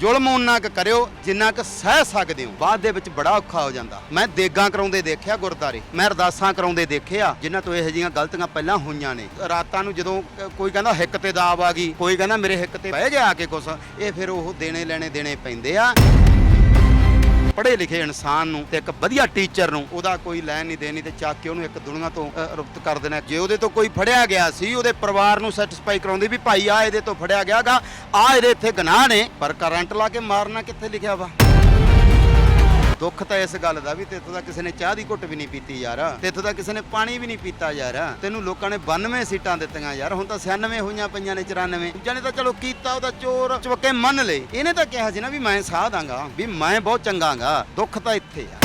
ਜ਼ੁਲਮ ਉਹਨਾਂ ਕੁ ਕਰਿਓ ਜਿੰਨਾ ਕੁ ਸਹਿ ਸਕਦੇ ਹੋ। ਬਾਅਦ ਦੇ ਵਿੱਚ ਬੜਾ ਔਖਾ ਹੋ ਜਾਂਦਾ। ਮੈਂ ਦੇਗਾਂ ਕਰਾਉਂਦੇ ਦੇਖਿਆ ਗੁਰਦਾਰੇ। ਮੈਂ ਅਰਦਾਸਾਂ ਕਰਾਉਂਦੇ ਦੇਖਿਆ, ਜਿਨ੍ਹਾਂ ਤੋਂ ਇਹੋ ਜਿਹੀਆਂ ਗਲਤੀਆਂ ਪਹਿਲਾਂ ਹੋਈਆਂ ਨੇ। ਰਾਤਾਂ ਨੂੰ ਜਦੋਂ ਕ- ਕੋਈ ਕਹਿੰਦਾ ਹਿੱਕ ਤੇ ਦਾਬ ਆ ਗਈ, ਕੋਈ ਕਹਿੰਦਾ ਮੇਰੇ ਹਿੱਕ ਤੇ ਬਹਿ ਗਿਆ ਆ ਕੇ ਕੁਛ, ਇਹ ਫਿਰ ਉਹ ਦੇਣੇ ਲੈਣੇ ਦੇਣੇ ਪੈਂਦੇ ਆ। ਪੜ੍ਹੇ ਲਿਖੇ ਇਨਸਾਨ ਨੂੰ ਤੇ ਇੱਕ ਵਧੀਆ ਟੀਚਰ ਨੂੰ ਉਹਦਾ ਕੋਈ ਲੈਣ ਨਹੀਂ ਦੇਣੀ ਤੇ ਚੱਕ ਕੇ ਉਹਨੂੰ ਇੱਕ ਦੁਨੀਆ ਤੋਂ ਅ, ਰੁਕਤ ਕਰ ਦੇਣਾ। ਜੇ ਉਹਦੇ ਤੋਂ ਕੋਈ ਫੜਿਆ ਗਿਆ ਸੀ ਉਹਦੇ ਪਰਿਵਾਰ ਨੂੰ ਸੈਟੀਸਫਾਈ ਕਰਾਉਂਦੀ ਵੀ ਭਾਈ ਆ ਇਹਦੇ ਤੋਂ ਫੜਿਆ ਗਿਆਗਾ ਆ ਇਹਦੇ ਇੱਥੇ ਗਨਾਹ ਨੇ ਪਰ ਕਰੰਟ ਲਾ ਕੇ ਮਾਰਨਾ ਕਿੱਥੇ ਲਿਖਿਆ ਵਾ? ਦੁੱਖ ਤਾਂ ਇਸ ਗੱਲ ਦਾ ਵੀ ਤੇਥੋਂ ਤਾਂ ਕਿਸੇ ਨੇ ਚਾਹ ਦੀ ਘੁੱਟ ਵੀ ਨਹੀਂ ਪੀਤੀ ਯਾਰ। ਤੇਥੋਂ ਦਾ ਕਿਸੇ ਨੇ ਪਾਣੀ ਵੀ ਨਹੀਂ ਪੀਤਾ ਯਾਰ। ਤੈਨੂੰ ਲੋਕਾਂ ਨੇ 92 ਸੀਟਾਂ ਦਿੱਤੀਆਂ ਯਾਰ। ਹੁਣ ਤਾਂ 96 ਹੋਈਆਂ ਪਈਆਂ ਨੇ 94 ਜਾਨੇ ਤਾਂ ਚਲੋ ਕੀਤਾ ਉਹਦਾ ਚੋਰ। ਚਵੱਕੇ ਮੰਨ ਲਏ ਇਹਨੇ ਤਾਂ ਕਿਹਾ ਸੀ ਨਾ ਵੀ ਮੈਂ ਸਾਹ ਦਾਂਗਾ, ਵੀ ਮੈਂ ਬਹੁਤ ਚੰਗਾਗਾ। ਦੁੱਖ ਤਾਂ ਇੱਥੇ ਆ।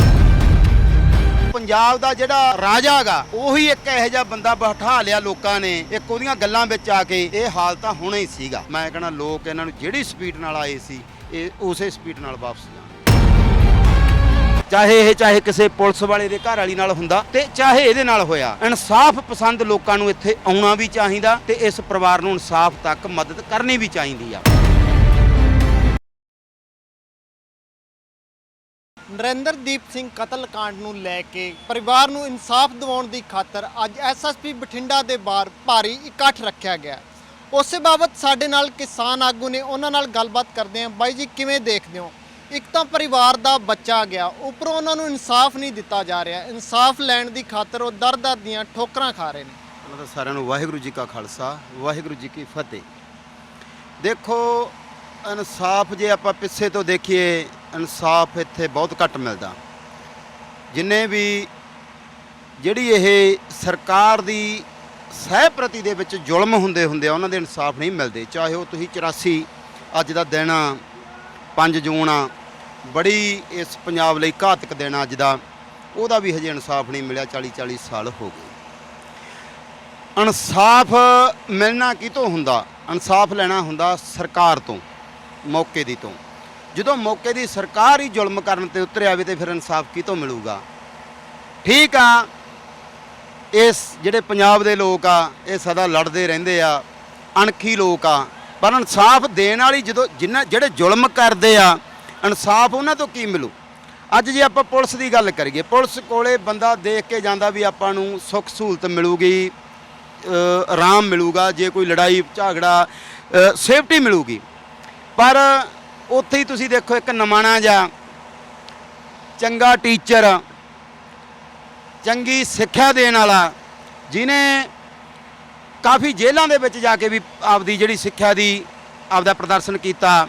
ਪੰਜਾਬ ਦਾ ਜਿਹੜਾ ਰਾਜਾ ਹੈਗਾ, ਉਹੀ ਇੱਕ ਇਹੋ ਜਿਹਾ ਬੰਦਾ ਬਿਠਾ ਲਿਆ ਲੋਕਾਂ ਨੇ। ਇੱਕ ਉਹਦੀਆਂ ਗੱਲਾਂ ਵਿੱਚ ਆ ਕੇ ਇਹ ਹਾਲ ਤਾਂ ਹੋਣਾ ਹੀ ਸੀਗਾ। ਮੈਂ ਕਹਿੰਦਾ, ਲੋਕ ਇਹਨਾਂ ਨੂੰ ਜਿਹੜੀ ਸਪੀਡ ਨਾਲ ਆਏ ਸੀ, ਇਹ ਉਸੇ ਸਪੀਡ ਨਾਲ ਵਾਪਸ ਜਾਣ। ਚਾਹੇ ਇਹ ਚਾਹੇ ਕਿਸੇ ਪੁਲਿਸ ਵਾਲੇ ਦੇ ਘਰ ਵਾਲੀ ਨਾਲ ਹੁੰਦਾ ਤੇ ਚਾਹੇ ਇਹਦੇ ਨਾਲ ਹੋਇਆ। ਇਨਸਾਫ ਪਸੰਦ ਲੋਕਾਂ ਨੂੰ ਇੱਥੇ ਆਉਣਾ ਵੀ ਚਾਹੀਦਾ ਤੇ ਇਸ ਪਰਿਵਾਰ ਨੂੰ ਇਨਸਾਫ ਤੱਕ ਮਦਦ ਕਰਨੀ ਵੀ ਚਾਹੀਦੀ ਆ। ਨਰਿੰਦਰਦੀਪ ਸਿੰਘ ਕਤਲ ਕਾਂਡ ਨੂੰ ਲੈ ਕੇ ਪਰਿਵਾਰ ਨੂੰ ਇਨਸਾਫ ਦਿਵਾਉਣ ਦੀ ਖਾਤਰ ਅੱਜ ਐਸਐਸਪੀ ਬਠਿੰਡਾ ਦੇ ਬਾਹਰ ਭਾਰੀ ਇਕੱਠ ਰੱਖਿਆ ਗਿਆ। ਉਸੇ ਬਾਬਤ ਸਾਡੇ ਨਾਲ ਕਿਸਾਨ ਆਗੂ ਨੇ ਉਹਨਾਂ ਨਾਲ ਗੱਲਬਾਤ ਕਰਦੇ ਹਾਂ। ਬਾਈ ਜੀ, ਕਿਵੇਂ ਦੇਖਦੇ ਹੋ? ਇੱਕ ਤਾਂ ਪਰਿਵਾਰ ਦਾ ਬੱਚਾ ਗਿਆ, ਉੱਪਰੋਂ ਉਹਨਾਂ ਨੂੰ ਇਨਸਾਫ ਨਹੀਂ ਦਿੱਤਾ ਜਾ ਰਿਹਾ। ਇਨਸਾਫ ਲੈਣ ਦੀ ਖਾਤਰ ਉਹ ਦਰ-ਦਰ ਦੀਆਂ ਠੋਕਰਾਂ ਖਾ ਰਹੇ ਨੇ। ਉਹਨਾਂ ਦਾ ਸਾਰਿਆਂ ਨੂੰ ਵਾਹਿਗੁਰੂ ਜੀ ਕਾ ਖਾਲਸਾ, ਵਾਹਿਗੁਰੂ ਜੀ ਕੀ ਫਤਿਹ। ਦੇਖੋ, ਇਨਸਾਫ ਜੇ ਆਪਾਂ ਪਿੱਛੇ ਤੋਂ ਦੇਖੀਏ, ਇਨਸਾਫ ਇੱਥੇ ਬਹੁਤ ਘੱਟ ਮਿਲਦਾ। ਜਿੰਨੇ ਵੀ ਜਿਹੜੀ ਇਹ ਸਰਕਾਰ ਦੀ ਸਹਿ ਪ੍ਰਤੀ ਦੇ ਵਿੱਚ ਜ਼ੁਲਮ ਹੁੰਦੇ ਹੁੰਦੇ ਆ, ਉਹਨਾਂ ਦੇ ਇਨਸਾਫ ਨਹੀਂ ਮਿਲਦੇ। ਚਾਹੇ ਉਹ ਤੁਸੀਂ 84 ਅੱਜ ਦਾ ਦਿਨ ਆ 5 ਜੂਨ ਆ ਬੜੀ ਇਸ ਪੰਜਾਬ ਲਈ ਘਾਤਕ ਦਿਨ ਅੱਜ ਦਾ। ਉਹਦਾ ਵੀ ਹਜੇ ਇਨਸਾਫ ਨਹੀਂ ਮਿਲਿਆ 40 40 ਸਾਲ ਹੋ ਗਏ। ਇਨਸਾਫ ਮਿਲਣਾ ਕਿਤੋਂ ਹੁੰਦਾ? ਇਨਸਾਫ ਲੈਣਾ ਹੁੰਦਾ ਸਰਕਾਰ ਤੋਂ, ਮੌਕੇ ਦੀ ਤੋਂ। ਜਦੋਂ ਮੌਕੇ ਦੀ ਸਰਕਾਰ ਹੀ ਜ਼ੁਲਮ ਕਰਨ ਤੇ ਉਤਰ ਆਵੇ ਤੇ ਫਿਰ ਇਨਸਾਫ ਕਿਤੋਂ ਮਿਲੂਗਾ? ਠੀਕ ਆ, ਇਸ ਜਿਹੜੇ ਪੰਜਾਬ ਦੇ ਲੋਕ ਆ, ਇਹ ਸਦਾ ਲੜਦੇ ਰਹਿੰਦੇ ਆ, ਅਣਖੀ ਲੋਕ ਆ, ਪਰ ਇਨਸਾਫ ਦੇਣ ਵਾਲੀ ਜਦੋਂ ਜਿਨ੍ਹਾਂ ਜਿਹੜੇ ਜ਼ੁਲਮ ਕਰਦੇ ਆ ਇਨਸਾਫ ਉਹਨਾਂ ਤੋਂ ਕੀ ਮਿਲੂ? ਅੱਜ ਜੇ ਆਪਾਂ ਪੁਲਿਸ ਦੀ ਗੱਲ ਕਰੀਏ, ਪੁਲਿਸ ਕੋਲੇ ਬੰਦਾ ਦੇਖ ਕੇ ਜਾਂਦਾ ਵੀ ਆਪਾਂ ਨੂੰ ਸੁੱਖ ਸਹੂਲਤ ਮਿਲੂਗੀ ਆਰਾਮ ਮਿਲੂਗਾ, ਜੇ ਕੋਈ ਲੜਾਈ, ਝਗੜਾ ਸੇਫਟੀ ਮਿਲੂਗੀ। ਪਰ ਉੱਥੇ ਹੀ ਤੁਸੀਂ ਦੇਖੋ ਇੱਕ ਨਮਾਣਾ ਜਾਂ ਚੰਗਾ ਟੀਚਰ, ਚੰਗੀ ਸਿੱਖਿਆ ਦੇਣ ਵਾਲਾ ਜਿਨੇ ਕਾਫੀ ਜੇਲ੍ਹਾਂ ਦੇ ਵਿੱਚ ਜਾ ਕੇ ਵੀ ਆਪਦੀ ਜਿਹੜੀ ਸਿੱਖਿਆ ਦੀ ਆਪਦਾ ਪ੍ਰਦਰਸ਼ਨ ਕੀਤਾ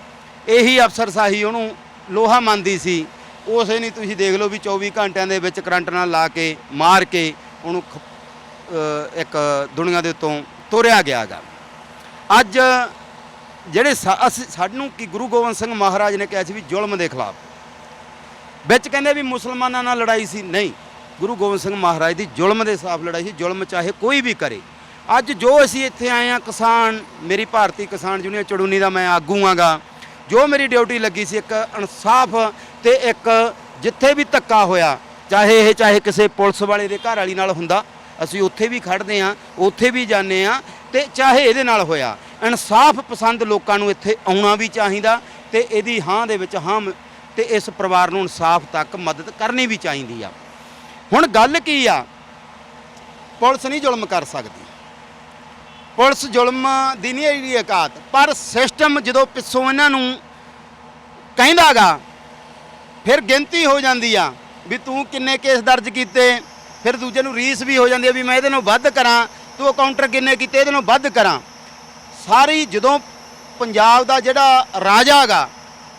ਇਹੀ ਅਫਸਰਸ਼ਾਹੀ ਉਹਨੂੰ ਲੋਹਾ ਮੰਨਦੀ ਸੀ। ਉਸੇ ਨਹੀਂ ਤੁਸੀਂ ਦੇਖ ਲਓ ਵੀ 24 ਘੰਟਿਆਂ ਦੇ ਵਿੱਚ ਕਰੰਟ ਨਾਲ ਲਾ ਕੇ, ਮਾਰ ਕੇ ਉਹਨੂੰ ਖ- ਇੱਕ ਦੁਨੀਆ ਦੇ ਉੱਤੋਂ ਤੋਰਿਆ ਗਿਆਗਾ ਅੱਜ ਜਿਹੜੇ ਸਾ- ਅਸੀਂ ਸਾਨੂੰ ਕੀ ਗੁਰੂ ਗੋਬਿੰਦ ਸਿੰਘ ਮਹਾਰਾਜ ਨੇ ਕਿਹਾ ਸੀ ਵੀ ਜ਼ੁਲਮ ਦੇ ਖਿਲਾਫ। ਵਿੱਚ ਕਹਿੰਦੇ ਵੀ ਮੁਸਲਮਾਨਾਂ ਨਾਲ ਲੜਾਈ ਸੀ। ਨਹੀਂ, ਗੁਰੂ ਗੋਬਿੰਦ ਸਿੰਘ ਮਹਾਰਾਜ ਦੀ ਜ਼ੁਲਮ ਦੇ ਖਿਲਾਫ ਲੜਾਈ ਸੀ। ਜ਼ੁਲਮ ਚਾਹੇ ਕੋਈ ਵੀ ਕਰੇ। ਅੱਜ ਜੋ ਅਸੀਂ ਇੱਥੇ ਆਏ ਆ ਕਿਸਾਨ ਮੇਰੀ ਭਾਰਤੀ ਕਿਸਾਨ ਯੂਨੀਅਨ ਚੜੂਨੀ ਦਾ ਮੈਂ ਆਗੂ ਆਂਗਾ ਜੋ ਮੇਰੀ ਡਿਊਟੀ ਲੱਗੀ ਸੀ ਇੱਕ ਇਨਸਾਫ ਤੇ ਇੱਕ ਜਿੱਥੇ ਵੀ ਧੱਕਾ ਹੋਇਆ, ਚਾਹੇ ਇਹ, ਚਾਹੇ ਕਿਸੇ ਪੁਲਿਸ ਵਾਲੇ ਦੇ ਘਰ ਵਾਲੀ ਨਾਲ ਹੁੰਦਾ, ਅਸੀਂ ਉੱਥੇ ਵੀ ਖੜਦੇ ਆ ਉੱਥੇ ਵੀ ਜਾਂਦੇ ਆ ਤੇ ਚਾਹੇ ਇਹਦੇ ਨਾਲ ਹੋਇਆ, ਇਨਸਾਫ ਪਸੰਦ ਲੋਕਾਂ ਨੂੰ ਇੱਥੇ ਆਉਣਾ ਵੀ ਚਾਹੀਦਾ ਤੇ ਇਹਦੀ ਹਾਂ ਦੇ ਵਿੱਚ ਹਾਂ ਮ- ਤੇ ਇਸ ਪਰਿਵਾਰ ਨੂੰ ਇਨਸਾਫ ਤੱਕ ਮਦਦ ਕਰਨੀ ਵੀ ਚਾਹੀਦੀ ਆ। ਹੁਣ ਗੱਲ ਕੀ ਆ? ਪੁਲਿਸ ਨਹੀਂ ਜ਼ੁਲਮ ਕਰ ਸਕਦੀ। ਪੁਲਿਸ ਜ਼ੁਲਮ ਦੀ ਨਹੀਂ ਇਹਦੀ ਔਕਾਤ ਪਰ ਸਿਸਟਮ ਜਦੋਂ ਪਿੱਛੋਂ ਇਹਨਾਂ ਨੂੰ ਕਹਿੰਦਾਗਾ, ਫਿਰ ਗਿਣਤੀ ਹੋ ਜਾਂਦੀ ਆ ਵੀ ਤੂੰ ਕਿੰਨੇ ਕੇਸ ਦਰਜ ਕੀਤੇ, ਫਿਰ ਦੂਜੇ ਨੂੰ ਰੀਸ ਵੀ ਹੋ ਜਾਂਦੀ ਆ ਵੀ ਮੈਂ ਇਹਦੇ ਨਾਲੋਂ ਵੱਧ ਕਰਾਂ, ਤੂੰ ਕਾਊਂਟਰ ਕਿੰਨੇ ਕੀਤੇ, ਇਹਦੇ ਨਾਲੋਂ ਵੱਧ ਕਰਾਂ। ਸਾਰੀ ਜਦੋਂ ਪੰਜਾਬ ਦਾ ਜਿਹੜਾ ਰਾਜਾ ਹੈਗਾ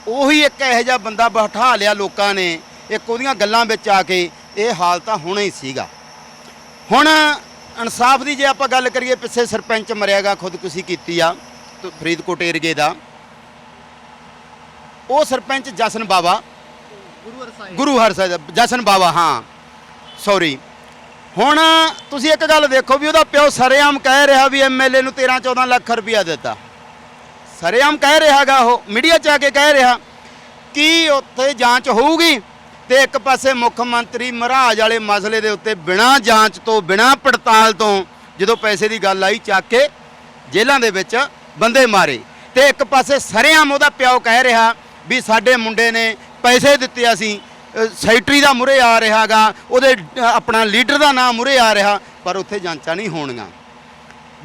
ਉਹੀ ਇੱਕ ਇਹੋ ਜਿਹਾ ਬੰਦਾ ਬਿਠਾ ਲਿਆ ਲੋਕਾਂ ਨੇ, ਇੱਕ ਉਹਦੀਆਂ ਗੱਲਾਂ ਵਿੱਚ ਆ ਕੇ, ਇਹ ਹਾਲ ਤਾਂ ਹੋਣਾ ਹੀ ਸੀਗਾ। ਹੁਣ ਇਨਸਾਫ ਦੀ ਜੇ ਆਪਾਂ ਗੱਲ ਕਰੀਏ ਪਿੱਛੇ ਸਰਪੰਚ ਮਰਿਆਗਾ ਖੁਦਕੁਸ਼ੀ ਕੀਤੀ ਆ ਫਰੀਦਕੋਟ ਏਰੀਏ ਦਾ। ਉਹ ਸਰਪੰਚ ਜਸਨ ਬਾਵਾ। ਗੁਰੂ ਗੁਰੂ ਹਰਸਾਹਿਬ ਜਸਨ ਬਾਵਾ ਹਾਂ। ਸੌਰੀ ਹੁਣ ਤੁਸੀਂ ਇੱਕ ਗੱਲ ਦੇਖੋ ਵੀ ਉਹਦਾ ਪਿਓ ਸਰੇਆਮ ਕਹਿ ਰਿਹਾ ਵੀ ਐਮਐਲਏ ਨੂੰ 13 14 ਲੱਖ ਰੁਪਇਆ ਦਿੱਤਾ। ਸਰੇਆਮ ਕਹਿ ਰਿਹਾਗਾ ਉਹ ਮੀਡੀਆ 'ਚ ਆ ਕੇ ਕਹਿ ਰਿਹਾ ਕੀ ਉੱਥੇ ਜਾਂਚ ਹੋਊਗੀ। ਤੇ ਇੱਕ ਪਾਸੇ ਮੁੱਖ ਮੰਤਰੀ ਮਹਾਰਾਜ ਵਾਲੇ ਮਸਲੇ ਦੇ ਉੱਤੇ ਬਿਨਾਂ ਜਾਂਚ ਤੋਂ ਬਿਨਾਂ ਪੜਤਾਲ ਤੋਂ ਜਦੋਂ ਪੈਸੇ ਦੀ ਗੱਲ ਆਈ ਚੱਕ ਕੇ ਜੇਲ੍ਹਾਂ ਦੇ ਵਿੱਚ ਬੰਦੇ ਮਾਰੇ। ਤੇ ਇੱਕ ਪਾਸੇ ਸਰੇਆਮ ਉਹਦਾ ਪਿਓ ਕਹਿ ਰਿਹਾ ਵੀ ਸਾਡੇ ਮੁੰਡੇ ਨੇ ਪੈਸੇ ਦਿੱਤੇ ਅਸੀਂ ਅ, ਸੈਕਟਰੀ ਦਾ ਮੁਰੇ ਆ ਰਿਹਾਗਾ ਉਹਦੇ ਆਪਣਾ ਲੀਡਰ ਦਾ ਨਾਮ ਮੁਰੇ ਆ ਰਿਹਾ ਪਰ ਉੱਥੇ ਜਾਂਚਾਂ ਨਹੀਂ ਹੋਣੀਆਂ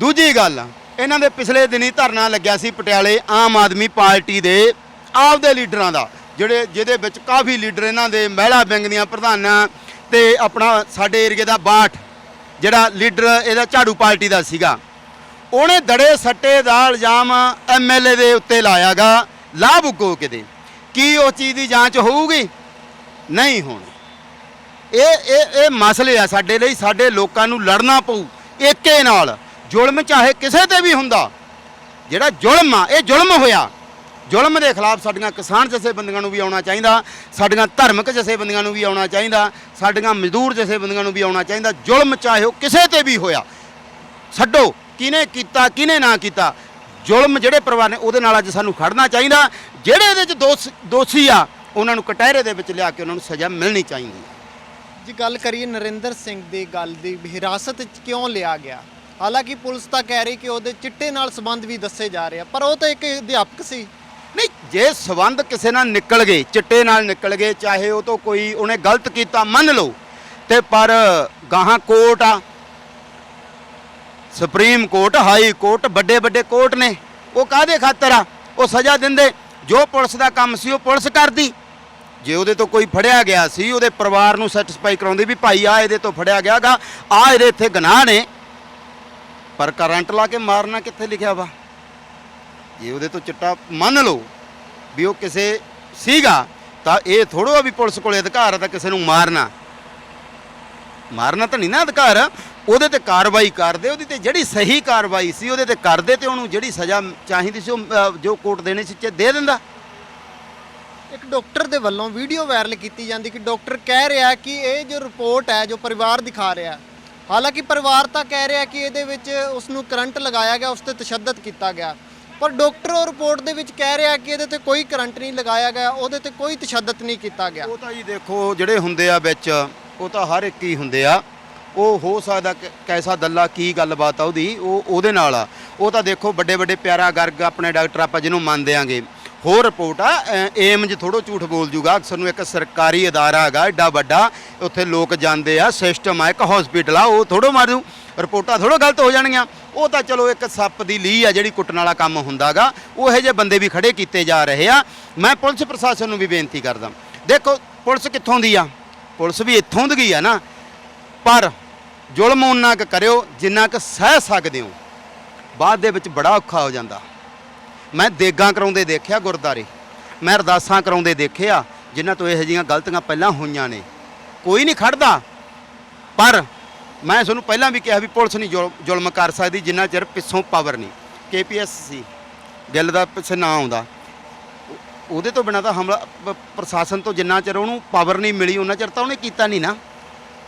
ਦੂਜੀ ਗੱਲ ਇਹਨਾਂ ਦੇ ਪਿਛਲੇ ਦਿਨੀ ਧਰਨਾ ਲੱਗਿਆ ਸੀ ਪਟਿਆਲੇ ਆਮ ਆਦਮੀ ਪਾਰਟੀ ਦੇ ਆਪਦੇ ਲੀਡਰਾਂ ਦਾ। ਜਿਹੜੇ ਜਿਹਦੇ ਵਿੱਚ ਕਾਫੀ ਲੀਡਰ ਇਹਨਾਂ ਦੇ ਮਹਿਲਾ ਵਿੰਗ ਦੀਆਂ ਪ੍ਰਧਾਨਾਂ ਤੇ ਆਪਣਾ ਸਾਡੇ ਏਰੀਏ ਦਾ ਬਾਠ, ਜਿਹੜਾ ਲੀਡਰ ਇਹਦਾ ਝਾੜੂ ਪਾਰਟੀ ਦਾ ਸੀਗਾ। ਉਹਨੇ ਦੜੇ ਸੱਟੇ ਦਾ ਇਲਜ਼ਾਮ ਐਮਐਲਏ ਦੇ ਉੱਤੇ ਲਾਇਆਗਾ, ਲਾਭ ਉਗੋ ਕਿਤੇ? ਕੀ ਉਹ ਚੀਜ਼ ਦੀ ਜਾਂਚ ਹੋਊਗੀ? ਨਹੀਂ ਹੋਣੀ। ਇਹ ਇਹ ਇਹ ਮਸਲੇ ਆ ਸਾਡੇ ਲਈ, ਸਾਡੇ ਲੋਕਾਂ ਨੂੰ ਲੜਨਾ ਪਊ ਏਕੇ ਨਾਲ। ਜ਼ੁਲਮ ਚਾਹੇ ਕਿਸੇ ਤੇ ਵੀ ਹੁੰਦਾ, ਜਿਹੜਾ ਜ਼ੁਲਮ ਆ, ਇਹ ਜ਼ੁਲਮ ਹੋਇਆ। ਜ਼ੁਲਮ ਦੇ ਖਿਲਾਫ ਸਾਡੀਆਂ ਕਿਸਾਨ ਜਥੇਬੰਦੀਆਂ ਨੂੰ ਵੀ ਆਉਣਾ ਚਾਹੀਦਾ, ਸਾਡੀਆਂ ਧਾਰਮਿਕ ਜਥੇਬੰਦੀਆਂ ਨੂੰ ਵੀ ਆਉਣਾ ਚਾਹੀਦਾ, ਸਾਡੀਆਂ ਮਜ਼ਦੂਰ ਜਥੇਬੰਦੀਆਂ ਨੂੰ ਵੀ ਆਉਣਾ ਚਾਹੀਦਾ। ਜ਼ੁਲਮ ਚਾਹੇ ਉਹ ਕਿਸੇ ਤੇ ਵੀ ਹੋਇਆ, ਛੱਡੋ, ਕਿਹਨੇ ਕੀਤਾ, ਕਿਹਨੇ ਨਾ ਕੀਤਾ। ਜ਼ੁਲਮ ਜਿਹੜੇ ਪਰਿਵਾਰ ਨੇ ਉਹਦੇ ਨਾਲ ਅੱਜ ਸਾਨੂੰ ਖੜਨਾ ਚਾਹੀਦਾ। ਜਿਹੜੇ ਇਹਦੇ ਚ ਦੋਸ਼- ਦੋਸ਼ੀ ਆ, ਉਹਨਾਂ ਨੂੰ ਕਟਹਿਰੇ ਦੇ ਵਿੱਚ ਲਿਆ ਕੇ ਉਹਨਾਂ ਨੂੰ ਸਜ਼ਾ ਮਿਲਣੀ ਚਾਹੀਦੀ। ਹੈ ਜੀ, ਗੱਲ ਕਰੀਏ ਨਰਿੰਦਰ ਸਿੰਘ ਦੀ ਗੱਲ ਦੀ, ਹਿਰਾਸਤ 'ਚ ਕਿਉਂ ਲਿਆ ਗਿਆ? ਹਾਲਾਂਕਿ ਪੁਲਿਸ ਤਾਂ ਕਹਿ ਰਹੀ ਕਿ ਉਹਦੇ ਚਿੱਟੇ ਨਾਲ ਸੰਬੰਧ ਵੀ ਦੱਸੇ ਜਾ ਰਹੇ ਆ, ਪਰ ਉਹ ਤਾਂ ਇੱਕ ਅਧਿਆਪਕ ਸੀ। ਨਹੀਂ, ਜੇ ਸਬੰਧ ਕਿਸੇ ਨਾਲ ਨਿਕਲ ਗਏ, ਚਿੱਟੇ ਨਾਲ ਨਿਕਲ ਗਏ, ਚਾਹੇ ਉਹ ਤੋਂ ਕੋਈ ਉਹਨੇ ਗਲਤ ਕੀਤਾ, ਮੰਨ ਲਓ, ਤੇ ਪਰ ਗਾਹਾਂ ਕੋਰਟ ਆ, ਸੁਪਰੀਮ ਕੋਰਟ, ਹਾਈ ਕੋਰਟ ਵੱਡੇ ਵੱਡੇ ਕੋਰਟ ਨੇ, ਉਹ ਕਾਹਦੇ ਖਾਤਰ ਆ? ਉਹ ਸਜ਼ਾ ਦਿੰਦੇ, ਜੋ ਪੁਲਿਸ ਦਾ ਕੰਮ ਸੀ ਉਹ ਪੁਲਿਸ ਕਰਦੀ। ਜੇ ਉਹਦੇ ਤੋਂ ਕੋਈ ਫੜਿਆ ਗਿਆ ਸੀ, ਉਹਦੇ ਪਰਿਵਾਰ ਨੂੰ ਸੈਟੀਸਫਾਈ ਕਰਾਉਂਦੀ ਵੀ ਭਾਈ ਆ ਇਹਦੇ ਤੋਂ ਫੜਿਆ ਗਿਆਗਾ, ਆ ਇਹਦੇ ਇੱਥੇ ਗਨਾਹ ਨੇ। ਪਰ ਕਰੰਟ ਲਾ ਕੇ ਮਾਰਨਾ ਕਿੱਥੇ ਲਿਖਿਆ ਵਾ? ਜੇ ਉਹਦੇ ਤੋਂ ਚਿੱਟਾ ਮੰਨ ਲਓ ਵੀ ਉਹ ਕਿਸੇ ਸੀਗਾ, ਤਾਂ ਇਹ ਥੋੜੋ ਆ ਵੀ ਪੁਲਿਸ ਕੋਲੇ ਅਧਿਕਾਰ ਆ ਤਾਂ ਕਿਸੇ ਨੂੰ ਮਾਰਨਾ। ਮਾਰਨਾ ਤਾਂ ਨਹੀਂ ਨਾ ਅਧਿਕਾਰ, ਉਹਦੇ ਤੇ ਕਾਰਵਾਈ ਕਰਦੇ, ਉਹਦੀ ਤੇ ਜਿਹੜੀ ਸਹੀ ਕਾਰਵਾਈ ਸੀ, ਉਹਦੇ ਤੇ ਕਰਦੇ ਤੇ ਉਹਨੂੰ ਜਿਹੜੀ ਸਜ਼ਾ ਚਾਹੀਦੀ ਸੀ, ਉਹ ਜੋ ਕੋਰਟ ਦੇਣੀ ਸੀ, ਚ ਦੇ ਦਿੰਦਾ। ਇੱਕ ਡਾਕਟਰ ਦੇ ਵੱਲੋਂ ਵੀਡੀਓ ਵਾਇਰਲ ਕੀਤੀ ਜਾਂਦੀ ਕਿ ਡਾਕਟਰ ਕਹਿ ਰਿਹਾ ਕਿ ਇਹ ਜੋ ਰਿਪੋਰਟ ਹੈ, ਜੋ ਪਰਿਵਾਰ ਦਿਖਾ ਰਿਹਾ, ਹਾਲਾਂਕਿ ਪਰਿਵਾਰ ਤਾਂ ਕਹਿ ਰਿਹਾ ਕਿ ਇਹਦੇ ਵਿੱਚ ਉਸ ਨੂੰ ਕਰੰਟ ਲਗਾਇਆ ਗਿਆ ਉਸ ਤੇ ਤਸ਼ੱਦਦ ਕੀਤਾ ਗਿਆ। ਪਰ ਡਾਕਟਰ ਉਹ ਰਿਪੋਰਟ ਦੇ ਵਿੱਚ ਕਹਿ ਰਿਹਾ ਕਿ ਇਹਦੇ ਤੇ ਕੋਈ ਕਰੰਟ ਨਹੀਂ ਲਗਾਇਆ ਗਿਆ, ਉਹਦੇ ਤੇ ਕੋਈ ਤਸ਼ੱਦਦ ਨਹੀਂ ਕੀਤਾ ਗਿਆ। ਉਹ ਤਾਂ ਜੀ ਦੇਖੋ, ਜਿਹੜੇ ਹੁੰਦੇ ਆ ਵਿੱਚ, ਉਹ ਤਾਂ ਹਰ ਇੱਕ ਹੀ ਹੁੰਦੇ ਆ। ਉਹ ਹੋ ਸਕਦਾ ਕਿ- ਕੈਸਾ ਦੱਲਾ ਕੀ ਗੱਲਬਾਤ ਆ ਉਹਦੀ, ਉਹ ਉਹਦੇ ਨਾਲ ਆ। ਉਹ ਤਾਂ ਦੇਖੋ ਵੱਡੇ ਵੱਡੇ ਪਿਆਰਾ ਗਰਗ ਆਪਣੇ ਡਾਕਟਰ ਆਪਾਂ ਜਿਹਨੂੰ ਮੰਨਦੇ ਆਂਗੇ। ਹੋਰ ਰਿਪੋਰਟ ਆ ਏਮਜ਼ ਏਮ ਥੋੜੋ ਝੂਠ ਬੋਲ ਜੂਗਾ। ਅਕਸਰ ਨੂੰ ਇੱਕ ਸਰਕਾਰੀ ਅਦਾਰਾ ਹੈਗਾ ਐਡਾ ਵੱਡਾ, ਉੱਥੇ ਲੋਕ ਜਾਂਦੇ ਆ, ਸਿਸਟਮ ਆ, ਇੱਕ ਹਸਪੀਟਲ ਆ, ਉਹ ਥੋੜੋ ਮਾਰੂ ਰਿਪੋਰਟਾਂ ਥੋੜੋ ਗਲਤ ਹੋ ਜਾਣਗੀਆਂ। ਉਹ ਤਾਂ ਚਲੋ ਇੱਕ ਸੱਪ ਦੀ ਲੀ ਆ ਜਿਹੜੀ ਕੁੱਟਣ ਵਾਲਾ ਕੰਮ ਹੁੰਦਾਗਾ। ਉਹ ਇਹੋ ਜਿਹੇ ਬੰਦੇ ਵੀ ਖੜੇ ਕੀਤੇ ਜਾ ਰਹੇ ਆ। ਮੈਂ ਪੁਲਿਸ ਪ੍ਰਸ਼ਾਸਨ ਨੂੰ ਵੀ ਬੇਨਤੀ ਕਰਦਾ। ਦੇਖੋ, ਪੁਲਿਸ ਕਿੱਥੋਂ ਦੀ ਆ? ਪੁਲਿਸ ਵੀ ਇੱਥੋਂ ਦੀ ਗਈ ਆ ਨਾ। ਪਰ ਜ਼ੁਲਮ ਉਹਨਾਂ ਕੁ ਕਰਿਓ ਜਿੰਨਾ ਕੁ ਸਹਿ ਸਕਦੇ ਹੋ। ਬਾਅਦ ਦੇ ਵਿੱਚ ਬੜਾ ਔਖਾ ਹੋ ਜਾਂਦਾ। ਮੈਂ ਦੇਗਾਂ ਕਰਾਉਂਦੇ ਦੇਖਿਆ ਗੁਰਦਾਰੇ। ਮੈਂ ਅਰਦਾਸਾਂ ਕਰਾਉਂਦੇ ਦੇਖਿਆ, ਜਿਨ੍ਹਾਂ ਤੋਂ ਇਹੋ ਜਿਹੀਆਂ ਗਲਤੀਆਂ ਪਹਿਲਾਂ ਹੋਈਆਂ ਨੇ। ਕੋਈ ਨਹੀਂ ਖੜਦਾ। ਪਰ ਮੈਂ ਤੁਹਾਨੂੰ ਪਹਿਲਾਂ ਵੀ ਕਿਹਾ ਵੀ ਪੁਲਿਸ ਨਹੀਂ ਜ਼ੁਲ- ਜ਼ੁਲਮ ਕਰ ਸਕਦੀ, ਜਿੰਨਾ ਚਿਰ ਪਿੱਛੋਂ ਪਾਵਰ ਨਹੀਂ। ਕੇਪੀਐਸ ਸੀ। ਗਿੱਲ ਦਾ ਪਿੱਛੇ ਨਾ ਆਉਂਦਾ। ਉਹ- ਉਹਦੇ ਤੋਂ ਬਿਨਾ ਤਾਂ ਹਮਲਾ, ਪ- ਪ੍ਰਸ਼ਾਸਨ ਤੋਂ ਜਿੰਨਾ ਚਿਰ ਉਹਨੂੰ ਪਾਵਰ ਨਹੀਂ ਮਿਲੀ, ਉਹਨਾਂ ਚਿਰ ਤਾਂ ਉਹਨੇ ਕੀਤਾ ਨਹੀਂ ਨਾ।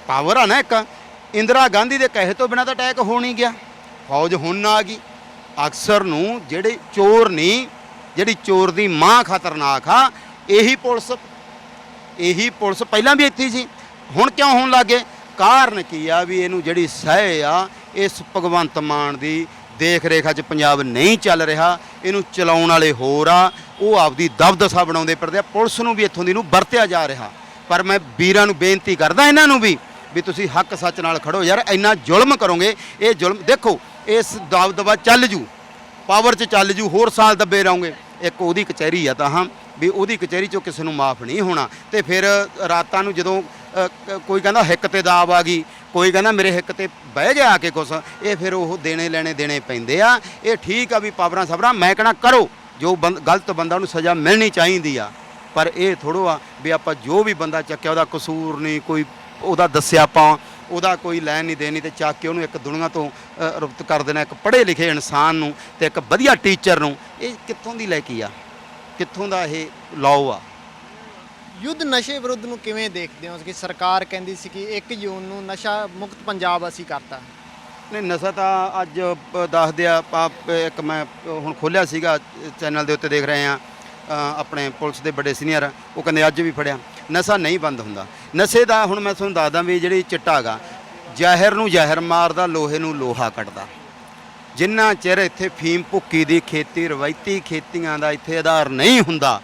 ਪਾਵਰ ਆ ਨਾ ਇੱਕ। ਇੰਦਰਾ ਗਾਂਧੀ ਦੇ ਕਹੇ ਤੋਂ ਬਿਨਾ ਤਾਂ ਅਟੈਕ ਹੋ ਨਹੀਂ ਗਿਆ। ਫੌਜ ਹੁਣ ਨਾ ਆ ਗਈ। ਅਕਸਰ ਨੂੰ ਜਿਹੜੇ ਚੋਰ ਨਹੀਂ, ਜਿਹੜੀ ਚੋਰ ਦੀ ਮਾਂ ਖਤਰਨਾਕ ਆ, ਇਹੀ ਪੁਲਿਸ ਇਹੀ ਪੁਲਿਸ ਪਹਿਲਾਂ ਵੀ ਇੱਥੇ ਸੀ। ਹੁਣ ਕਿਉਂ ਹੋਣ ਲੱਗੇ ਕਾਰਨ ਕੀ ਆ ਵੀ ਇਹਨੂੰ ਜਿਹੜੀ ਸਹਿ ਆ, ਇਸ ਭਗਵੰਤ ਮਾਨ ਦੀ ਦੇਖ ਰੇਖਾ 'ਚ ਪੰਜਾਬ ਨਹੀਂ ਚੱਲ ਰਿਹਾ, ਇਹਨੂੰ ਚਲਾਉਣ ਵਾਲੇ ਹੋਰ ਆ, ਉਹ ਆਪਦੀ ਦਬਦਸਾ ਬਣਾਉਂਦੇ ਫਿਰਦੇ ਆ, ਪੁਲਿਸ ਨੂੰ ਵੀ ਇੱਥੋਂ ਦੀ ਨੂੰ ਵਰਤਿਆ ਜਾ ਰਿਹਾ। ਪਰ ਮੈਂ ਵੀਰਾਂ ਨੂੰ ਬੇਨਤੀ ਕਰਦਾ ਇਹਨਾਂ ਨੂੰ ਵੀ ਵੀ ਤੁਸੀਂ ਹੱਕ ਸੱਚ ਨਾਲ ਖੜੋ ਯਾਰ, ਇੰਨਾ ਜ਼ੁਲਮ ਕਰੋਗੇ, ਇਹ ਜ਼ੁਲਮ, ਦੇਖੋ, ਇਸ ਦਬਦਬਾ ਚੱਲ ਜੂ, ਪਾਵਰ 'ਚ ਚੱਲ ਜੂ, ਹੋਰ ਸਾਲ ਦੱਬੇ ਰਹੋਗੇ। ਇੱਕ ਉਹਦੀ ਕਚਹਿਰੀ ਆ ਤਾਂ ਹਾਂ, ਵੀ ਉਹਦੀ ਕਚਹਿਰੀ 'ਚੋਂ ਕਿਸੇ ਨੂੰ ਮਾਫ ਨਹੀਂ ਹੋਣਾ। ਤੇ ਫਿਰ ਰਾਤਾਂ ਨੂੰ ਜਦੋਂ ਕੋਈ ਕਹਿੰਦਾ ਹਿੱਕ ਤੇ ਦਾਬ ਆ ਗਈ, ਕੋਈ ਕਹਿੰਦਾ ਮੇਰੇ ਹਿੱਕ ਤੇ ਬਹਿ ਗਿਆ ਆ ਕੇ ਕੁਛ, ਇਹ ਫਿਰ ਉਹ ਦੇਣੇ ਲੈਣੇ ਦੇਣੇ ਪੈਂਦੇ ਆ। ਇਹ ਠੀਕ ਆ ਵੀ ਪਾਵਰਾਂ ਸਬਰਾਂ ਮੈਂ ਕਹਣਾ ਕਰੋ, ਜੋ ਬੰਦ- ਗਲਤ ਬੰਦਾ ਉਹਨੂੰ ਸਜ਼ਾ ਮਿਲਣੀ ਚਾਹੀਦੀ ਆ। ਪਰ ਇਹ ਥੋੜੋ ਆ ਵੀ ਆਪਾਂ ਜੋ ਵੀ ਬੰਦਾ ਚੱਕਿਆ, ਉਹਦਾ ਕਸੂਰ ਨਹੀਂ, ਕੋਈ ਉਹਦਾ ਦੱਸਿਆ ਆਪਾਂ, ਉਹਦਾ ਕੋਈ ਲੈਣ ਨਹੀਂ ਦੇਣੀ ਤੇ ਚੱਕ ਕੇ ਉਹਨੂੰ ਇੱਕ ਦੁਨੀਆ ਤੋਂ ਰੁਪਤ ਕਰ ਦੇਣਾ, ਇੱਕ ਪੜ੍ਹੇ ਲਿਖੇ ਇਨਸਾਨ ਨੂੰ ਤੇ ਇੱਕ ਵਧੀਆ ਟੀਚਰ ਨੂੰ, ਇਹ ਕਿੱਥੋਂ ਦੀ ਲੈ ਕੇ ਆ? ਕਿੱਥੋਂ ਦਾ ਇਹ ਲਾਓ ਆ? ਯੁੱਧ ਨਸ਼ੇ ਵਿਰੁੱਧ ਨੂੰ ਕਿਵੇਂ ਦੇਖਦੇ ਹੋ? ਕਿ ਸਰਕਾਰ ਕਹਿੰਦੀ ਸੀ ਕਿ 1 ਜੂਨ ਨੂੰ ਨਸ਼ਾ ਮੁਕਤ ਪੰਜਾਬ ਅਸੀਂ ਕਰਤਾ। ਨਹੀਂ, ਨਸ਼ਾ ਤਾਂ ਅੱਜ ਦੱਸਦੇ ਆ, ਆਪਾਂ ਇੱਕ ਮੈਂ ਹੁਣ ਖੋਲਿਆ ਸੀਗਾ, ਚੈਨਲ ਦੇ ਉੱਤੇ ਦੇਖ ਰਹੇ ਆ ਆਪਣੇ ਪੁਲਿਸ ਦੇ ਵੱਡੇ ਸੀਨੀਅਰ, ਉਹ ਕਹਿੰਦੇ ਅੱਜ ਵੀ ਫੜਿਆ। ਨਸ਼ਾ ਨਹੀਂ ਬੰਦ ਹੁੰਦਾ। ਨਸ਼ੇ ਦਾ ਹੁਣ ਮੈਂ ਤੁਹਾਨੂੰ ਦੱਸਦਾ ਵੀ ਜਿਹੜੀ ਚਿੱਟਾ ਹੈਗਾ, ਜ਼ਹਿਰ ਨੂੰ ਜ਼ਹਿਰ ਮਾਰਦਾ, ਲੋਹੇ ਨੂੰ ਲੋਹਾ ਕੱਟਦਾ ਜਿੰਨਾ ਚਿਰ ਇੱਥੇ ਫੀਮ ਭੁੱਕੀ ਦੀ ਖੇਤੀ, ਰਵਾਇਤੀ ਖੇਤੀਆਂ ਦਾ ਇੱਥੇ ਆਧਾਰ ਨਹੀਂ ਹੁੰਦਾ,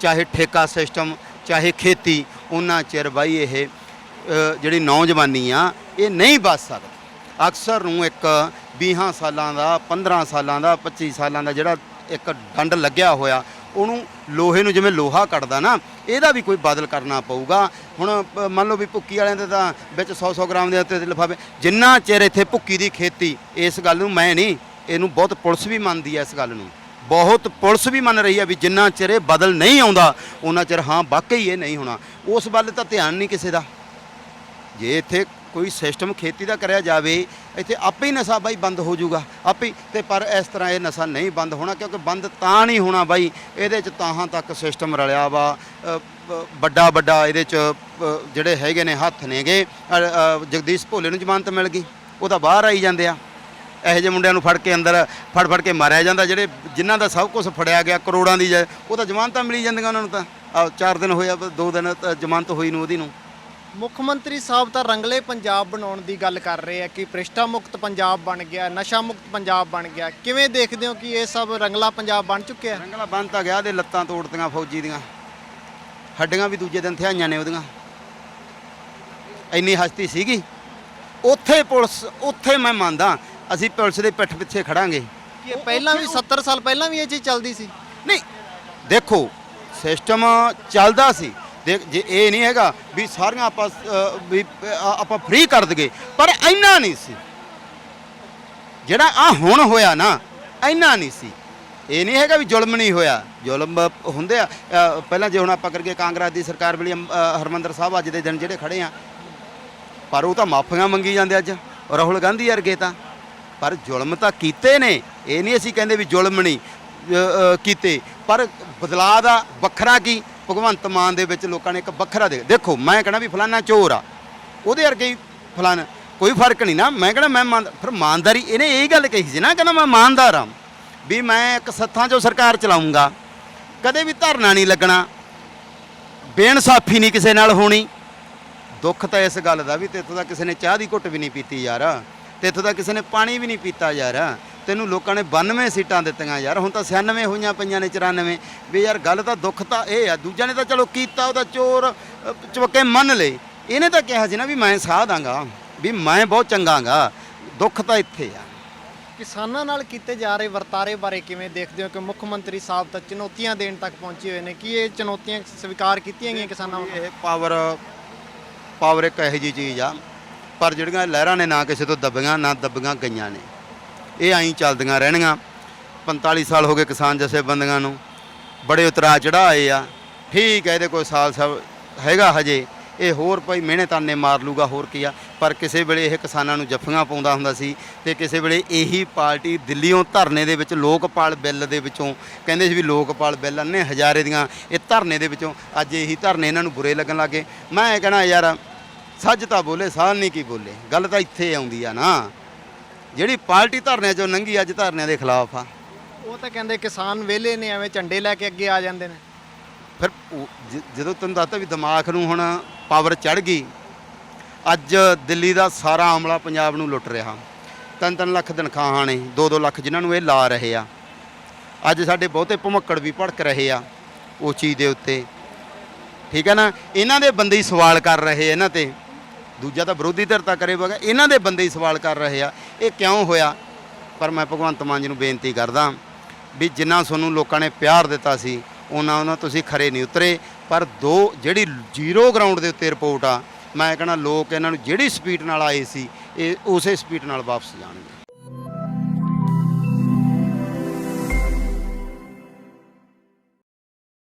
ਚਾਹੇ ਠੇਕਾ ਸਿਸਟਮ ਚਾਹੇ ਖੇਤੀ, ਉਹਨਾਂ ਚਿਰ ਬਾਈ ਇਹ ਜਿਹੜੀ ਨੌਜਵਾਨੀ ਆ, ਇਹ ਨਹੀਂ ਬਚ ਸਕਦੀ। ਅਕਸਰ ਨੂੰ ਇੱਕ 20 ਸਾਲਾਂ ਦਾ 15 ਸਾਲਾਂ ਦਾ 25 ਸਾਲਾਂ ਦਾ ਜਿਹੜਾ ਇੱਕ ਡੰਡ ਲੱਗਿਆ ਹੋਇਆ, ਉਹਨੂੰ ਲੋਹੇ ਨੂੰ ਜਿਵੇਂ ਲੋਹਾ ਕੱਟਦਾ ਨਾ, ਇਹਦਾ ਵੀ ਕੋਈ ਬਦਲ ਕਰਨਾ ਪਊਗਾ। ਹੁਣ ਮੰਨ ਲਓ ਵੀ ਭੁੱਕੀ ਵਾਲਿਆਂ ਦੇ ਤਾਂ ਵਿੱਚ 100 100 ਗ੍ਰਾਮ ਦੇ ਉੱਤੇ ਲਿਫਾਫੇ, ਜਿੰਨਾ ਚਿਰ ਇੱਥੇ ਭੁੱਕੀ ਦੀ ਖੇਤੀ, ਇਸ ਗੱਲ ਨੂੰ ਮੈਂ ਨਹੀਂ, ਇਹਨੂੰ ਬਹੁਤ ਪੁਲਿਸ ਵੀ ਮੰਨਦੀ ਹੈ ਇਸ ਗੱਲ ਨੂੰ। ਬਹੁਤ ਪੁਲਿਸ ਵੀ ਮੰਨ ਰਹੀ ਹੈ ਵੀ ਜਿੰਨਾ ਚਿਰ ਇਹ ਬਦਲ ਨਹੀਂ ਆਉਂਦਾ ਉਹਨਾਂ ਚਿਰ ਹਾਂ ਵਾਕਈ ਇਹ ਨਹੀਂ ਹੋਣਾ। ਉਸ ਵੱਲ ਤਾਂ ਧਿਆਨ ਨਹੀਂ ਕਿਸੇ ਦਾ। ਜੇ ਇੱਥੇ ਕੋਈ ਸਿਸਟਮ ਖੇਤੀ ਦਾ ਕਰਿਆ ਜਾਵੇ, ਇੱਥੇ ਆਪੇ ਹੀ ਨਸ਼ਾ ਬਾਈ ਬੰਦ ਹੋ ਜਾਊਗਾ। ਆਪੇ ਹੀ। ਤੇ ਪਰ ਇਸ ਤਰ੍ਹਾਂ ਇਹ ਨਸ਼ਾ ਨਹੀਂ ਬੰਦ ਹੋਣਾ, ਕਿਉਂਕਿ ਬੰਦ ਤਾਂ ਨਹੀਂ ਹੋਣਾ ਬਾਈ। ਇਹਦੇ ਚ ਤਾਹਾਂ ਤੱਕ ਸਿਸਟਮ ਰਲਿਆ ਵਾ। ਵੱਡਾ ਵੱਡਾ ਇਹਦੇ ਚ ਜਿਹੜੇ ਹੈਗੇ ਨੇ ਹੱਥ ਨੇਗੇ। ਜਗਦੀਸ਼ ਭੋਲੇ ਨੂੰ ਜ਼ਮਾਨਤ ਮਿਲ ਗਈ। ਉਹ ਤਾਂ ਬਾਹਰ ਆਈ ਜਾਂਦੇ ਆ। ਇਹੋ ਜਿਹੇ ਮੁੰਡਿਆਂ ਨੂੰ ਫੜ ਕੇ ਅੰਦਰ ਫੜ ਫੜ ਕੇ ਮਾਰਿਆ ਜਾਂਦਾ ਜਿਹੜੇ ਜਿਨ੍ਹਾਂ ਦਾ ਸਭ ਕੁਝ ਫੜਿਆ ਗਿਆ ਕਰੋੜਾਂ ਦੀ ਜ- ਉਹ ਤਾਂ ਜ਼ਮਾਨਤਾਂ ਮਿਲੀ ਜਾਂਦੀਆਂ ਉਹਨਾਂ ਨੂੰ ਤਾਂ। ਆਹ ਚਾਰ ਦਿਨ ਹੋਇਆ ਦੋ ਦਿਨ ਤਾਂ ਜ਼ਮਾਨਤ ਹੋਈ ਨੂੰ ਉਹਦੀ ਨੂੰ। ਮੁੱਖ ਮੰਤਰੀ ਸਾਹਿਬ ਤਾਂ ਰੰਗਲੇ ਪੰਜਾਬ ਬਣਾਉਣ ਦੀ ਗੱਲ ਕਰ ਰਹੇ ਆ ਕਿ ਭ੍ਰਿਸ਼ਟਾ ਮੁਕਤ ਪੰਜਾਬ ਬਣ ਗਿਆ ਨਸ਼ਾ ਮੁਕਤ ਪੰਜਾਬ ਬਣ ਗਿਆ। ਕਿਵੇਂ ਦੇਖਦੇ ਹੋ ਕਿ ਇਹ ਸਭ ਰੰਗਲਾ ਪੰਜਾਬ ਬਣ ਚੁੱਕਿਆ? ਰੰਗਲਾ ਬੰਨ ਤਾਂ ਗਿਆ ਦੇ ਲੱਤਾਂ ਤੋੜਤੀਆਂ ਫੌਜੀ ਦੀਆਂ। ਹੱਡੀਆਂ ਵੀ ਦੂਜੇ ਦਿਨ ਥਿਆਈਆਂ ਨੇ ਉਹਦੀਆਂ। ਇੰਨੀ ਹਸਤੀ ਸੀਗੀ। ਉੱਥੇ ਪੁਲਿਸ ਉੱਥੇ ਮੈਂ ਮੰਨਦਾ ਅਸੀਂ ਪੁਲਿਸ ਦੇ ਪਿੱਠ ਪਿੱਛੇ ਖੜਾਂਗੇ। ਕਿ ਪਹਿਲਾਂ ਵੀ 70 ਸਾਲ ਪਹਿਲਾਂ ਵੀ ਇਹ ਚੀਜ਼ ਚੱਲਦੀ ਸੀ? ਨਹੀਂ ਦੇਖੋ ਸਿਸਟਮ ਚੱਲਦਾ ਸੀ। ਦੇਖ ਜੇ ਇਹ ਨਹੀਂ ਹੈਗਾ ਵੀ ਸਾਰੀਆਂ ਆਪਾਂ ਅ, ਵੀ ਅ, ਆਪਾਂ ਫ੍ਰੀ ਕਰ ਦਗੇ ਪਰ ਇੰਨਾ ਨਹੀਂ ਸੀ। ਜਿਹੜਾ ਆ ਹੁਣ ਹੋਇਆ ਨਾ ਇੰਨਾ ਨਹੀਂ ਸੀ। ਇਹ ਨਹੀਂ ਹੈਗਾ ਵੀ ਜ਼ੁਲਮ ਨਹੀਂ ਹੋਇਆ। ਜ਼ੁਲਮ ਹੁੰਦੇ ਆ ਅ, ਪਹਿਲਾਂ ਜੇ ਹੁਣ ਆਪਾਂ ਕਰਕੇ ਕਾਂਗਰਸ ਦੀ ਸਰਕਾਰ ਵੇਲੇ ਅ, ਹਰਮੰਦਰ ਸਾਹਿਬ ਅੱਜ ਦੇ ਦਿਨ ਜਿਹੜੇ ਖੜੇ ਆ ਪਰ ਉਹ ਤਾਂ ਮਾਫੀਆਂ ਮੰਗੀ ਜਾਂਦੇ ਅੱਜ। ਰਾਹੁਲ ਗਾਂਧੀ ਵਰਗੇ ਤਾਂ। ਪਰ ਜ਼ੁਲਮ ਤਾਂ ਕੀਤੇ ਨੇ। ਇਹ ਨਹੀਂ ਅਸੀਂ ਕਹਿੰਦੇ ਵੀ ਜ਼ੁਲਮ ਨਹੀਂ ਕੀਤੇ। ਪਰ ਬਦਲਾਅ ਦਾ ਵੱਖਰਾ ਕੀ? ਭਗਵੰਤ ਮਾਨ ਦੇ ਵਿੱਚ ਲੋਕਾਂ ਨੇ ਇੱਕ ਵੱਖਰਾ ਦੇ ਦੇਖੋ, ਮੈਂ ਕਹਿੰਦਾ ਵੀ ਫਲਾਨਾ ਚੋਰ ਆ। ਉਹਦੇ ਵਰਗੇ ਫਲਾਨਾ ਕੋਈ ਫ਼ਰਕ ਨਹੀਂ ਨਾ। ਮੈਂ ਕਹਿੰਦਾ ਮੈਂ ਮੰਨ ਫਿਰ ਇਮਾਨਦਾਰੀ ਇਹਨੇ ਇਹ ਗੱਲ ਕਹੀ ਸੀ ਨਾ, ਕਹਿੰਦਾ ਮੈਂ ਇਮਾਨਦਾਰ ਆ ਵੀ ਮੈਂ ਇੱਕ ਸੱਥਾਂ 'ਚੋਂ ਸਰਕਾਰ ਚਲਾਉਂਗਾ। ਕਦੇ ਵੀ ਧਰਨਾ ਨਹੀਂ ਲੱਗਣਾ। ਬੇਇਨਸਾਫੀ ਨਹੀਂ ਕਿਸੇ ਨਾਲ ਹੋਣੀ। ਦੁੱਖ ਤਾਂ ਇਸ ਗੱਲ ਦਾ ਵੀ ਅਤੇ ਇੱਥੋਂ ਦਾ ਕਿਸੇ ਨੇ ਚਾਹ ਦੀ ਘੁੱਟ ਵੀ ਨਹੀਂ ਪੀਤੀ ਯਾਰ। ਤਾਂ ਕਿਸੇ ਨੇ ਪਾਣੀ ਵੀ ਨਹੀਂ ਪੀਤਾ ਯਾਰ। ਤੈਨੂੰ ਲੋਕਾਂ ਨੇ 92 ਸੀਟਾਂ ਦਿੱਤੀਆਂ ਯਾਰ। ਹੁਣ ਤਾਂ 96 ਹੋਈਆਂ ਪਈਆਂ ਨੇ 94 ਵੀ ਯਾਰ ਗੱਲ ਤਾਂ ਦੁੱਖ ਤਾਂ ਇਹ ਆ। ਦੂਜਿਆਂ ਨੇ ਤਾਂ ਚਲੋ ਕੀਤਾ ਉਹਦਾ ਚੋਰ ਚੁੱਕੇ ਮੰਨ ਲਏ। ਇਹਨੇ ਤਾਂ ਕਿਹਾ ਸੀ ਨਾ ਵੀ ਮੈਂ ਸਾਹ ਦਾਂਗਾ ਵੀ ਮੈਂ ਬਹੁਤ ਚੰਗਾਗਾ। ਦੁੱਖ ਤਾਂ ਇੱਥੇ ਆ। ਕਿਸਾਨਾਂ ਨਾਲ ਕੀਤੇ ਜਾ ਰਹੇ ਵਰਤਾਰੇ ਬਾਰੇ ਕਿਵੇਂ ਦੇਖਦੇ ਹੋ ਕਿ ਮੁੱਖ ਮੰਤਰੀ ਸਾਹਿਬ ਤਾਂ ਚੁਣੌਤੀਆਂ ਦੇਣ ਤੱਕ ਪਹੁੰਚੇ ਹੋਏ ਨੇ? ਕੀ ਇਹ ਚੁਣੌਤੀਆਂ ਸਵੀਕਾਰ ਕੀਤੀਆਂ ਗਈਆਂ ਕਿਸਾਨਾਂ ਵੱਲੋਂ? ਇਹ ਪਾਵਰ ਪਾਵਰ ਇੱਕ ਇਹੋ ਜਿਹੀ ਚੀਜ਼ ਆ। ਪਰ ਜਿਹੜੀਆਂ ਲਹਿਰਾਂ ਨੇ ਨਾ ਕਿਸੇ ਤੋਂ ਦੱਬੀਆਂ, ਨਾ ਦੱਬੀਆਂ ਗਈਆਂ ਨੇ। ਇਹ ਐਂ ਚੱਲਦੀਆਂ ਰਹਿਣੀਆਂ। 45 ਸਾਲ ਹੋ ਗਏ ਕਿਸਾਨ ਜਥੇਬੰਦੀਆਂ ਨੂੰ। ਬੜੇ ਉਤਰਾ ਚੜਾਏ ਆ। ਠੀਕ ਹੈ, ਇਹਦੇ ਕੋਈ ਸਾਲ ਸਭ ਹੈਗਾ ਹਜੇ। ਇਹ ਹੋਰ ਭਾਈ ਮਿਹਣੇ ਤਾਨੇ ਮਾਰ ਲੂਗਾ, ਹੋਰ ਕੀ ਆ। ਪਰ ਕਿਸੇ ਵੇਲੇ ਇਹ ਕਿਸਾਨਾਂ ਨੂੰ ਜੱਫੀਆਂ ਪਾਉਂਦਾ ਹੁੰਦਾ ਸੀ ਤੇ ਕਿਸੇ ਵੇਲੇ ਇਹੀ ਪਾਰਟੀ ਦਿੱਲੀੋਂ ਧਰਨੇ ਦੇ ਵਿੱਚ ਲੋਕਪਾਲ ਬਿੱਲ ਦੇ ਵਿੱਚੋਂ ਕਹਿੰਦੇ ਸੀ ਵੀ ਲੋਕਪਾਲ ਬਿੱਲ ਅੰਨੇ ਹਜ਼ਾਰੇ ਦੀਆਂ। ਇਹ ਧਰਨੇ ਦੇ ਵਿੱਚੋਂ ਅੱਜ ਇਹੀ ਧਰਨੇ ਇਹਨਾਂ ਨੂੰ ਬੁਰੇ ਲੱਗਣ ਲੱਗੇ ਮੈਂ ਇਹ ਕਹਿਣਾ ਯਾਰ ਸੱਚ ਤਾਂ ਬੋਲੇ ਸਾਲ ਨਹੀਂ ਕੀ ਬੋਲੇ। ਗੱਲ ਤਾਂ ਇੱਥੇ ਆਉਂਦੀ ਆ ਨਾ। ਜਿਹੜੀ ਪਾਰਟੀ ਧਰਨਿਆਂ ਚੋਂ ਲੰਘੀ ਅੱਜ ਧਰਨਿਆਂ ਦੇ ਖਿਲਾਫ ਆ। ਉਹ ਤਾਂ ਕਹਿੰਦੇ ਕਿਸਾਨ ਵਿਹਲੇ ਨੇ ਐਵੇਂ ਝੰਡੇ ਲੈ ਕੇ ਅੱਗੇ ਆ ਜਾਂਦੇ ਨੇ। ਫਿਰ ਉਹ ਜ- ਜਦੋਂ ਤੈਨੂੰ ਦੱਸਤਾ ਵੀ ਦਿਮਾਗ ਨੂੰ ਹੁਣ ਪਾਵਰ ਚੜ ਗਈ ਅੱਜ ਦਿੱਲੀ ਦਾ ਸਾਰਾ ਆਮਲਾ ਪੰਜਾਬ ਨੂੰ ਲੁੱਟ ਰਿਹਾ। ਤਿੰਨ ਤਿੰਨ ਲੱਖ ਤਨਖਾਹਾਂ ਨੇ 2-2 ਲੱਖ ਜਿਨ੍ਹਾਂ ਨੂੰ ਇਹ ਲਾ ਰਹੇ ਆ। ਅੱਜ ਸਾਡੇ ਬਹੁਤੇ ਭਮੱਕੜ ਵੀ ਭੜਕ ਰਹੇ ਆ ਉਹ ਚੀਜ਼ ਦੇ ਉੱਤੇ। ਠੀਕ ਹੈ ਨਾ? ਇਹਨਾਂ ਦੇ ਬੰਦੇ ਹੀ ਸਵਾਲ ਕਰ ਰਹੇ ਇਹਨਾਂ ਤੇ। ਦੂਜਾ ਤਾਂ ਵਿਰੋਧੀ ਧਿਰ ਤਾਂ ਕਰੇ ਬਗਾ ਇਹਨਾਂ ਦੇ ਬੰਦੇ ਹੀ ਸਵਾਲ ਕਰ ਰਹੇ ਆ, ਇਹ ਕਿਉਂ ਹੋਇਆ? ਪਰ ਮੈਂ ਭਗਵੰਤ ਮਾਨ ਜੀ ਨੂੰ ਬੇਨਤੀ ਕਰਦਾ ਵੀ ਜਿੰਨਾ ਤੁਹਾਨੂੰ ਲੋਕਾਂ ਨੇ ਪਿਆਰ ਦਿੱਤਾ ਸੀ, ਉਹਨਾਂ ਉਹਨਾਂ ਤੁਸੀਂ ਖਰੇ ਨਹੀਂ ਉਤਰੇ। ਪਰ ਦੋ, ਜਿਹੜੀ ਜ਼ੀਰੋ ਗਰਾਊਂਡ ਦੇ ਉੱਤੇ ਰਿਪੋਰਟ ਆ, ਮੈਂ ਕਹਿੰਦਾ ਲੋਕ ਇਹਨਾਂ ਨੂੰ ਜਿਹੜੀ ਸਪੀਡ ਨਾਲ ਆਏ ਸੀ, ਇਹ ਉਸੇ ਸਪੀਡ ਨਾਲ ਵਾਪਸ ਜਾਣਗੇ।